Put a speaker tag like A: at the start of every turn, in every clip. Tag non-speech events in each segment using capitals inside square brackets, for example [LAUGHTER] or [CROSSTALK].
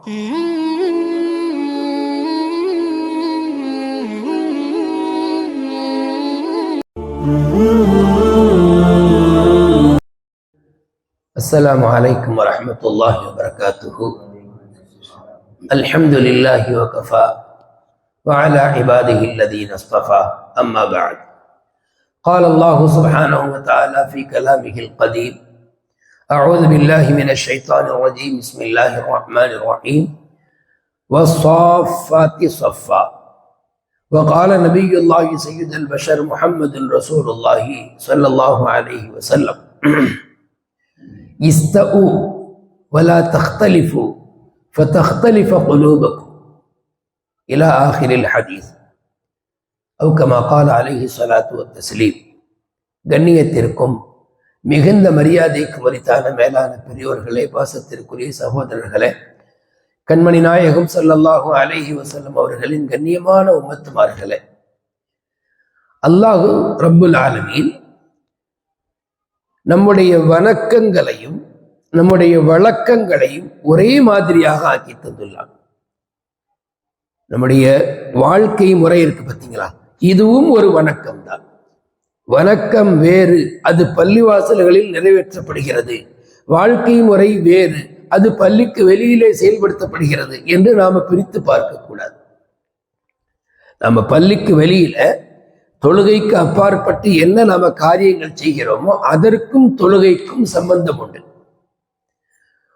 A: السلام عليكم ورحمة الله وبركاته. الحمد لله وكفى. وعلى عباده الذين اصطفى. أما بعد. قال الله سبحانه وتعالى في كلامه القديم أعوذ بالله من الشيطان الرجيم بسم الله الرحمن الرحيم والصافات صفا وقال نبي الله سيد البشر محمد رسول الله صلى الله عليه وسلم [CLEARS THROAT] استؤوا ولا تختلفوا فتختلف قلوبكم إلى آخر الحديث أو كما قال عليه الصلاة والتسليم கண்ணியத்திற்கும் மிகுந்த மரியாதைக்கு மரித்தான மேலான பெரியோர்களே பாசத்திற்குரிய சகோதரர்களே கண்மணி நாயகம் சல்லல்லாஹும் அலைஹி வசல்லம் அவர்களின் கண்ணியமான உம்மத்துமார்களே அல்லாஹு ரப்புல் ஆலமீன் நம்முடைய வணக்கங்களையும் நம்முடைய வழக்கங்களையும் ஒரே மாதிரியாக ஆக்கி தந்துள்ளான். நம்முடைய வாழ்க்கை முறை இருக்கு பார்த்தீங்களா இதுவும் ஒரு வணக்கம் தான் வணக்கம் வேறு. அது பள்ளிவாசல்களில் நிறைவேற்றப்படுகிறது. வாழ்க்கை முறை வேறு. அது பள்ளிக்கு வெளியிலே செயல்படுத்தப்படுகிறது என்று நாம பிரித்து பார்க்க கூடாது. நம்ம பள்ளிக்கு வெளியில தொழுகைக்கு அப்பாற்பட்டு என்ன நாம காரியங்கள் செய்கிறோமோ அதற்கும் தொழுகைக்கும் சம்பந்தம் உண்டு.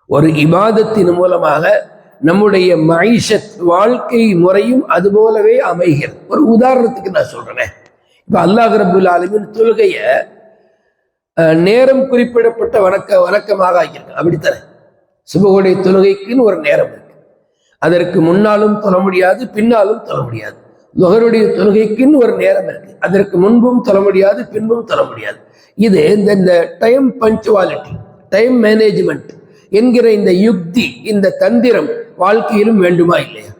A: ஒரு இபாதத்தின் மூலமாக நம்முடைய மைஷத் வாழ்க்கை முறையும் அது போலவே அமைகிறது. ஒரு உதாரணத்துக்கு நான் சொல்றேன். இப்போ அல்லாஹ் ரபுல் ஆலமின் தொழுகைய நேரம் குறிப்பிடப்பட்ட வணக்க வணக்கமாக ஆக்கியிருக்காங்க. அப்படித்தானே? சுபகுடைய தொழுகைக்குன்னு ஒரு நேரம் இருக்கு. அதற்கு முன்னாலும் தொழ முடியாது பின்னாலும் தொழ முடியாது. நுகருடைய தொழுகைக்குன்னு ஒரு நேரம் இருக்கு. அதற்கு முன்பும் தொழ முடியாது பின்பும் தொழ முடியாது. இது இந்த இந்த டைம் பஞ்சுவாலிட்டி டைம் மேனேஜ்மெண்ட் என்கிற இந்த யுக்தி இந்த தந்திரம் வாழ்க்கையிலும் வேண்டுமா இல்லையா?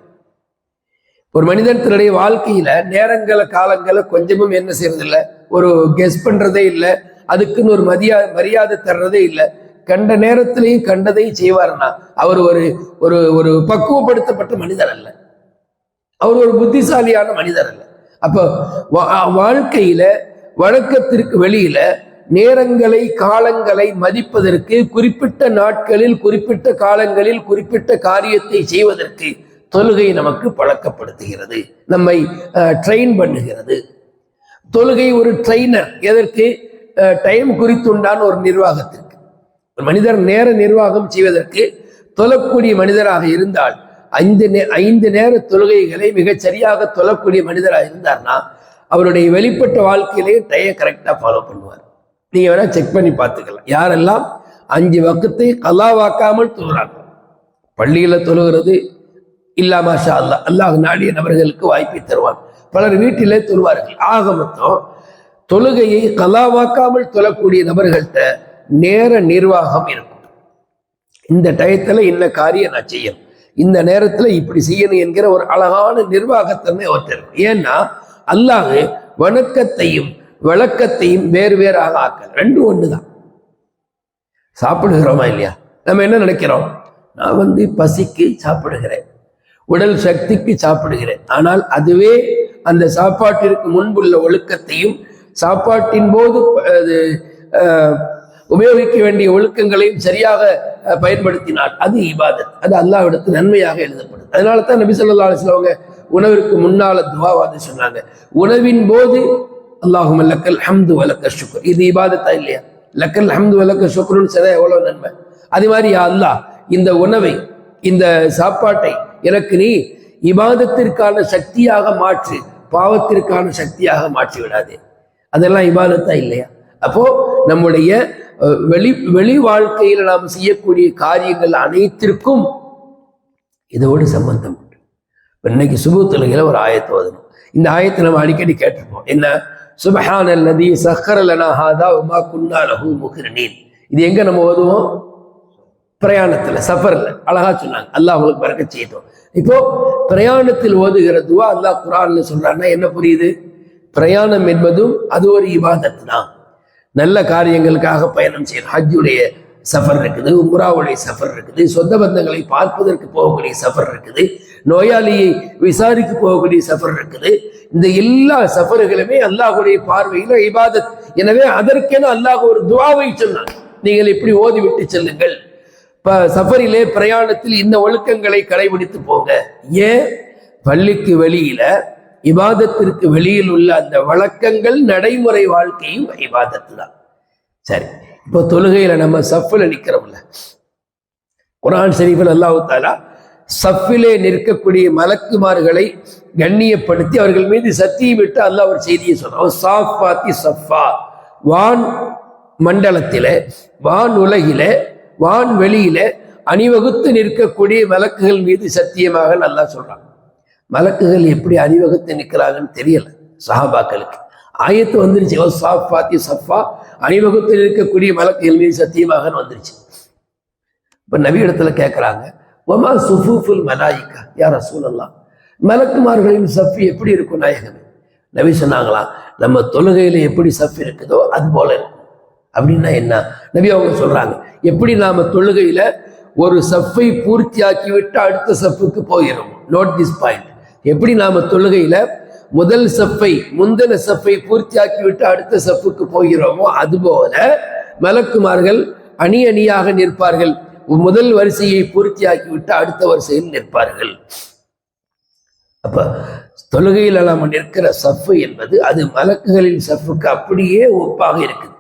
A: ஒரு மனிதன் தன்னுடைய வாழ்க்கையில நேரங்களை காலங்களை கொஞ்சமும் என்ன செய்யறதில்ல ஒரு கெஸ் பண்றதே இல்லை. அதுக்குன்னு ஒரு மரியா மரியாதை தர்றதே இல்லை. கண்ட நேரத்திலையும் கண்டதையும் செய்வார்னா அவர் ஒரு ஒரு ஒரு பக்குவப்படுத்தப்பட்ட மனிதர் அல்ல. அவர் ஒரு புத்திசாலியான மனிதர் அல்ல. அப்போ வா- வாழ்க்கையில வழக்கத்திற்கு வெளியில நேரங்களை காலங்களை மதிப்பதற்கு குறிப்பிட்ட நாட்களில் குறிப்பிட்ட காலங்களில் குறிப்பிட்ட காரியத்தை செய்வதற்கு தொழுகை நமக்கு பழக்கப்படுத்துகிறது. நம்மை ட்ரெயின் பண்ணுகிறது. தொழுகை ஒரு ட்ரெயினர் எதற்கு? டைம் குறித்துண்டான ஒரு நிர்வாகத்திற்கு. ஒரு மனிதர் நேர நிர்வாகம் செய்வதற்கு தொழக்கூடிய மனிதராக இருந்தால் ஐந்து நே ஐந்து நேர தொழுகைகளை மிகச் சரியாக தொழக்கூடிய மனிதராக இருந்தார்னா அவருடைய வெளிப்பட்ட வாழ்க்கையிலேயே டைய கரெக்டாக ஃபாலோ பண்ணுவார். நீங்கள் வேணால் செக் பண்ணி பார்த்துக்கலாம். யாரெல்லாம் அஞ்சு வக்கத்தை கலாவாக்காமல் தொழுறாங்க பள்ளியில் தொழுகிறது இல்லா மாஷா அல்லா அல்லாஹ் நாடிய நபர்களுக்கு வாய்ப்பை தருவான். பலர் வீட்டிலே தொழுவார்கள். ஆக மொத்தம் தொழுகையை கலாவாக்காமல் தொழக்கூடிய நபர்கள்ட்ட நேர நிர்வாகம் இருக்கும். இந்த டயத்துல என்ன காரியம் நான் செய்யணும்? இந்த நேரத்துல இப்படி செய்யணும் என்கிற ஒரு அழகான நிர்வாகத்தன்மை அவர்கிட்ட இருக்கும் ஏன்னா அல்லாஹ் வணக்கத்தையும் வழக்கத்தையும் வேறு வேறாக ஆக்கல. ரெண்டும் ஒண்ணுதான். சாப்பிடுகிறோமா இல்லையா? நம்ம என்ன நினைக்கிறோம்? நான் வந்து பசிக்கு சாப்பிடுகிறேன். உடல் சக்திக்கு சாப்பிடுகிறேன். ஆனால் அதுவே அந்த சாப்பாட்டிற்கு முன்புள்ள ஒழுக்கத்தையும் சாப்பாட்டின் போது அது உபயோகிக்க வேண்டிய ஒழுக்கங்களையும் சரியாக பயன்படுத்தினால் அது இபாதத். அது அல்லாவிடத்து நன்மையாக எழுதப்படும். அதனால தான் நபி ஸல்லல்லாஹு அவங்க உணவிற்கு முன்னால துவாவாது சொன்னாங்க. உணவின் போது அல்லாஹும் லக்கல் ஹம்து வலக்க சுக்கர் இது இபாதத்தா இல்லையா? லக்கல் ஹம்து வலக்க சுக்கருன்னு சொன்னா எவ்வளவு நன்மை? அதே மாதிரி அல்லாஹ் இந்த உணவை இந்த சாப்பாட்டை எனக்கு நீ இபாதத்திற்கான சக்தியாக மாற்று பாவத்திற்கான சக்தியாக மாற்றி விடாதே. அதெல்லாம் இபாதத்தா இல்லையா? அப்போ நம்முடைய வெளி வெளி வாழ்க்கையில் நாம் செய்யக்கூடிய காரியங்கள் அனைத்திற்கும் இதோடு சம்பந்தம் உண்டு. இன்னைக்கு சுபத்துல ஒரு ஆயத்தை ஓதணும். இந்த ஆயத்தை நம்ம அடிக்கடி கேட்டிருப்போம். என்ன? சுபஹான் அல்லது சஹரலனா ஹாதா உமா குன்னா லஹு முஹ்ரினீன். இது எங்க நம்ம ஓதுவோம்? பிரயாணத்துல சஃபர்ல. அழகா சொன்னாங்க. அல்லாஹ் அவங்களுக்கு பறக்க செய்யட்டும். இப்போ பிரயாணத்தில் ஓதுகிற துவா அல்லாஹ் குரான்னு சொல்றான்னா என்ன புரியுது? பிரயாணம் என்பதும் அது ஒரு இபாதத் தான் நல்ல காரியங்களுக்காக பயணம் செய்யணும். ஹஜ்ஜுடைய சஃபர் இருக்குது உம்ராவுடைய சஃபர் இருக்குது சொந்த பந்தங்களை பார்ப்பதற்கு போகக்கூடிய சஃபர் இருக்குது நோயாளியை விசாரிக்க போகக்கூடிய சஃபர் இருக்குது. இந்த எல்லா சஃபர்களுமே அல்லாஹுடைய பார்வையில இபாதத். எனவே அதற்கென அல்லாஹ் ஒரு துவாவை சொன்னான். நீங்கள் இப்படி ஓதி விட்டு செல்லுங்கள். சஃபரிலே பிரயாணத்தில் இந்த ஒழுக்கங்களை கடைபிடித்து போங்க. ஏன்? பள்ளிக்கு வெளியில இபாதத்திற்கு வெளியில் உள்ள அந்த வழக்கங்கள் நடைமுறை வாழ்க்கையும் இபாதத்து தான் சரி இப்போ தொழுகையில நம்ம சஃபில் நிற்கிறோம்ல குரான் ஷெரீஃபில் அல்லாஹு தாலா சஃபிலே நிற்கக்கூடிய மலக்குமார்களை கண்ணியப்படுத்தி அவர்கள் மீது சத்தியம் விட்டு அல்லாஹ் ஒரு செய்தியை சொன்னான் சாஃபாத்தி சஃபா. வான் மண்டலத்திலே வான் உலகிலே வான்வெளியில அணிவகுத்து நிற்கக்கூடிய மலக்குகள் மீது சத்தியமாக நல்லா சொல்றான். மலக்குகள் எப்படி அணிவகுத்து நிற்கிறாங்கன்னு தெரியல சஹாபாக்களுக்கு. ஆயத்து வந்துருச்சு. ஓ சாஃபாத்தி சஃபா அணிவகுத்து இருக்கக்கூடிய மலக்குகள் மீது சத்தியமாக வந்துருச்சு. இப்ப நவி இடத்துல கேட்கிறாங்க ஒமா சுஃபூஃபுல் மலாயிக்கா? யார் சூழல்லாம் மலக்குமார்களின் சஃபி எப்படி இருக்கும் நாயகமே? நவி சொன்னாங்களாம் நம்ம தொழுகையில எப்படி சஃப் இருக்குதோ அது போல இருக்கும். அப்படின்னா என்ன? நபி அவங்க சொல்றாங்க. எப்படி நாம தொழுகையில ஒரு சஃப்பை பூர்த்தியாக்கி விட்டு அடுத்த சஃப்புக்கு போகிறோம் நோட் திஸ் பாயிண்ட் எப்படி நாம தொழுகையில முதல் சஃப்பை முந்தின சஃப்பை பூர்த்தியாக்கி விட்டு அடுத்த சஃப்புக்கு போகிறோமோ அதுபோல மலக்குமார்கள் அணி அணியாக நிற்பார்கள். முதல் வரிசையை பூர்த்தியாக்கி விட்டு அடுத்த வரிசையில் நிற்பார்கள். அப்ப தொழுகையில் நாம நிற்கிற சஃப்பு என்பது அது மலக்குகளின் சஃப்புக்கு அப்படியே ஒப்பாக இருக்குது.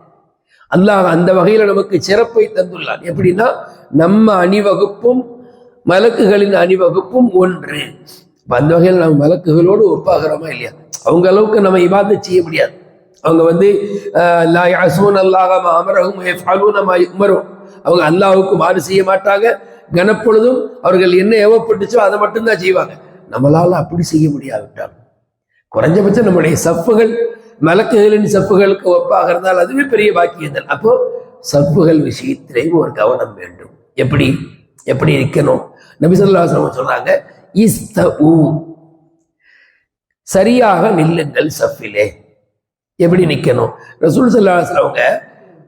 A: அல்லாஹ் அந்த வகையில நமக்கு சிறப்பை தந்துள்ளான். எப்படின்னா நம்ம அணிவகுப்பும் மலக்குகளின் அணிவகுப்பும் ஒன்று. அந்த வகையில் நம்ம மலக்குகளோடு ஒப்பாகிறோமா இல்லையா? அவங்க அளவுக்கு நம்ம இவாதை செய்ய முடியாது. அவங்க வந்து ஆஹ், லா யஅஸூன அல்லாஹ மா அமரஹும் அவங்க அல்லாஹ்வுக்கு மாறு செய்ய மாட்டாங்க. கனப்பொழுதும் அவர்கள் என்ன ஏவப்பட்டுச்சோ அதை மட்டும்தான் செய்வாங்க. நம்மளால அப்படி செய்ய முடியாவிட்டால். குறைஞ்சபட்சம் நம்முடைய சப்புகள் மலக்குகளின் சப்புகளுக்கு ஒப்பாக இருந்தால் அதுவே பெரிய பாக்கியம் அப்போ சப்புகள் விஷயத்திலேயும் ஒரு கவனம் வேண்டும். எப்படி? எப்படி இருக்கணும்? நபி சொல்றாங்க இஸ்த ஊ சரியாக நில்லுங்கள் சஃபிலே. எப்படி நிக்கணும்? ரசூல் ஸல்லல்லாஹு அவங்க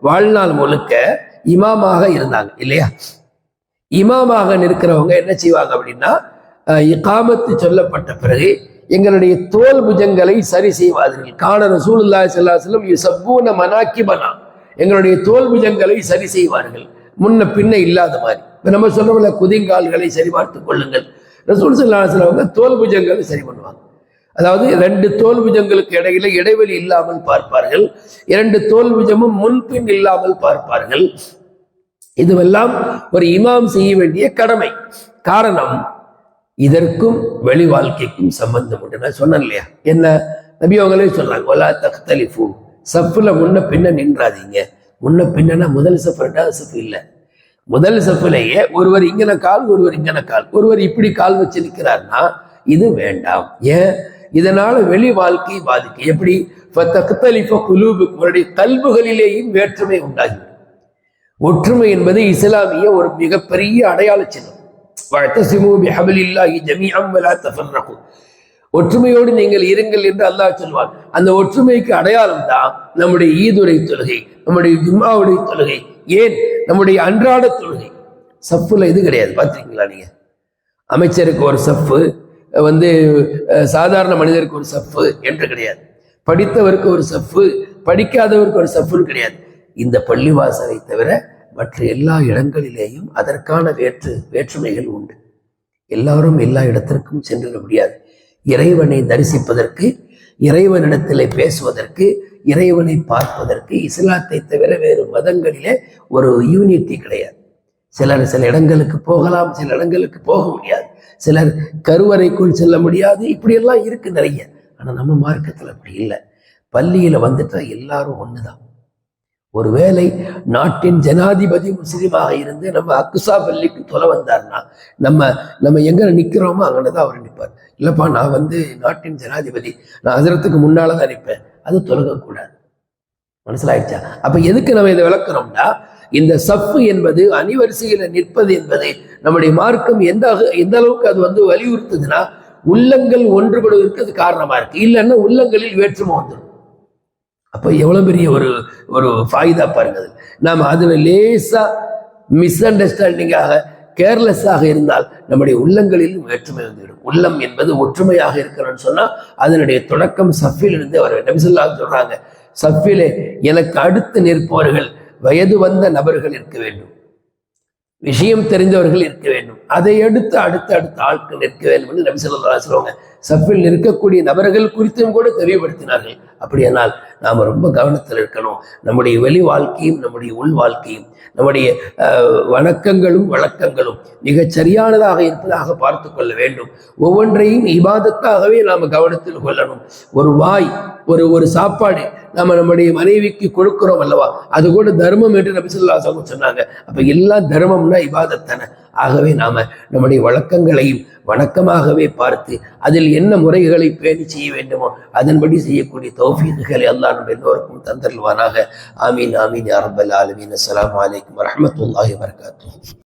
A: வாழ்நாள் முழுக்க இமாமாக இருந்தாங்க இல்லையா? இமாமாக நிற்கிறவங்க என்ன செய்வாங்க அப்படின்னா அஹ், சொல்லப்பட்ட பிறகு எங்களுடைய தோல் புஜங்களை சரி செய்வார்கள். காண ரசூலுல்லா ஸல்லல்லாஹு அலைஹி வஸல்லம் யுஸப்பூன மனாக்கிபனா. எங்களுடைய தோல் புஜங்களை சரி செய்வார்கள். முன்ன பின்ன இல்லாத மாதிரி. இப்போ நம்ம சொல்றோம்ல குதிங்கால்களை சரி பார்த்து கொள்ளுங்கள். ரசூல் ஸல்லல்லாஹு அவங்க தோல் புஜங்களை சரி பண்ணுவாங்க. அதாவது ரெண்டு தோல் புஜங்களுக்கு இடையில இடைவெளி இல்லாமல் பார்ப்பார்கள். இரண்டு தோல் புஜமும் முன்பின் இல்லாமல் பார்ப்பார்கள். இதுவெல்லாம் ஒரு இமாம் செய்ய வேண்டிய கடமை. காரணம் இதற்கும் வெளி வாழ்க்கைக்கும் சம்பந்தம் உண்டு. நான் சொன்னேன் இல்லையா? என்ன? நபி அவங்களே சொன்னாங்க ஒலா தக்தலிஃபு. சஃப்ல முன்ன பின்ன நின்றாதீங்க. முன்ன பின்னனா முதல் சஃப் ரெண்டாவது சஃப் இல்லை. முதல் சஃப்லேயே ஒருவர் இங்கன கால் ஒருவர் இங்கன கால். ஒருவர் இப்படி கால் வச்சு நிற்கிறார்னா இது வேண்டாம். ஏன்? இதனால வெளி வாழ்க்கை பாதிக்கும் எப்படி? தக்தலிஃப குலூபு உங்களுடைய கல்புகளிலேயும் வேற்றுமை உண்டாகிவிடும் ஒற்றுமை என்பது இஸ்லாமிய ஒரு மிகப்பெரிய அடையாள சின்னம். வஅத்தஸிமு பிஹப்லில்லாஹி ஜமீஅன் வலா தஃபர்ரகு. ஒற்றுமையோடு நீங்கள் இருங்கள் என்று அல்லாஹ் சொல்வார் அந்த ஒற்றுமைக்கு அடையாளம் தான் நம்முடைய ஈதுரை தொழுகை நம்முடைய ஜும்மாவுடைய தொழுகை. ஏன்? நம்முடைய அன்றாட தொழுகை. சப்புல இது கிடையாது. பார்த்துருக்கீங்களா நீங்க? அமைச்சருக்கு ஒரு சப்பு வந்து சாதாரண மனிதருக்கு ஒரு சப்பு என்று கிடையாது. படித்தவருக்கு ஒரு சப்பு படிக்காதவருக்கு ஒரு சப்புன்னு கிடையாது. இந்த பள்ளிவாசலை தவிர மற்ற எல்லா இடங்களிலேயும் அதற்கான வேற்று வேற்றுமைகள் உண்டு. எல்லாரும் எல்லா இடத்திற்கும் சென்றுவிட முடியாது. இறைவனை தரிசிப்பதற்கு இறைவனிடத்திலே பேசுவதற்கு இறைவனை பார்ப்பதற்கு இஸ்லாத்தை தவிர வேறு மதங்களிலே ஒரு யூனிட்டி கிடையாது. சிலர் சில இடங்களுக்கு போகலாம் சில இடங்களுக்கு போக முடியாது. சிலர் கருவறைக்குள் செல்ல முடியாது. இப்படியெல்லாம் இருக்கு நிறைய. ஆனா நம்ம மார்க்கத்துல அப்படி இல்லை. பள்ளியில வந்துட்டா எல்லாரும் ஒண்ணுதான். ஒருவேளை நாட்டின் ஜனாதிபதி முஸ்லீமாக இருந்து நம்ம அக்குசா பள்ளிக்கு தொலை வந்தார்னா நம்ம நம்ம எங்க அங்கே அங்கதான் அவர் நிற்பார் இல்லைப்பா நான் வந்து நாட்டின் ஜனாதிபதி. நான் அதிரத்துக்கு முன்னால தான் நிற்பேன் அது தொலகக்கூடாது. மனசிலாயிடுச்சா? அப்ப எதுக்கு நம்ம இதை விளக்குறோம்னா இந்த சஃப்பு என்பது அணிவரிசையில நிற்பது என்பது நம்முடைய மார்க்கம் எந்த எந்த அளவுக்கு அது வந்து வலியுறுத்துதுன்னா உள்ளங்கள் ஒன்றுபடுவதற்கு அது காரணமா இருக்கு. இல்லைன்னா உள்ளங்களில் வேற்றுமை வந்துடும். அப்ப எவ்வளவு பெரிய ஒரு ஒரு ஃபாயுதா பாருங்க அது. நாம அதுல லேசா மிஸ் அண்டர்ஸ்டாண்டிங்காக கேர்லெஸ்ஸாக இருந்தால் நம்முடைய உள்ளங்களில் வேற்றுமை வந்துவிடும். உள்ளம் என்பது ஒற்றுமையாக இருக்கணும்னு சொன்னா அதனுடைய தொடக்கம் சஃபில் இருந்து அவர் நபிசுல்லா சொல்றாங்க சஃபிலே எனக்கு அடுத்து நிற்பவர்கள் வயது வந்த நபர்கள் இருக்க வேண்டும். விஷயம் தெரிந்தவர்கள் இருக்க வேண்டும். அதை அடுத்து அடுத்து அடுத்த ஆட்கள் நிற்க வேண்டும் என்று நபி சொல்லா சொல்லுவாங்க சஃபில் இருக்கக்கூடிய நபர்கள் குறித்தும் கூட தெளிவுபடுத்தினார்கள். அப்படியானால் நாம் ரொம்ப கவனத்தில் இருக்கணும். நம்முடைய வெளி வாழ்க்கையும் நம்முடைய உள் வாழ்க்கையும் நம்முடைய வணக்கங்களும் வழக்கங்களும் மிகச் சரியானதாக இருப்பதாக பார்த்து கொள்ள வேண்டும். ஒவ்வொன்றையும் இபாதத்தாகவே நாம் கவனத்தில் கொள்ளணும். ஒரு வாய் ஒரு ஒரு சாப்பாடு நம்ம நம்முடைய மனைவிக்கு கொடுக்கிறோம் அல்லவா? அது கூட தர்மம் என்று நபிசுல்லா சொன்னாங்க. அப்ப எல்லாம் தர்மம்னா இபாதத்தானே ஆகவே நாம நம்முடைய வழக்கங்களையும் வணக்கமாகவே பார்த்து அதில் என்ன முறைகளை பேணி செய்ய வேண்டுமோ அதன்படி செய்யக்கூடிய தௌஃபீக்குகளை அல்லாஹ் நம்ம எல்லோருக்கும் தந்தருவானாக ஆமீன் ஆமீன் யா ஆலமீன். அஸ்லாம் வலைக்கம் வரஹ்மத்துல்லாஹி வரகாத்து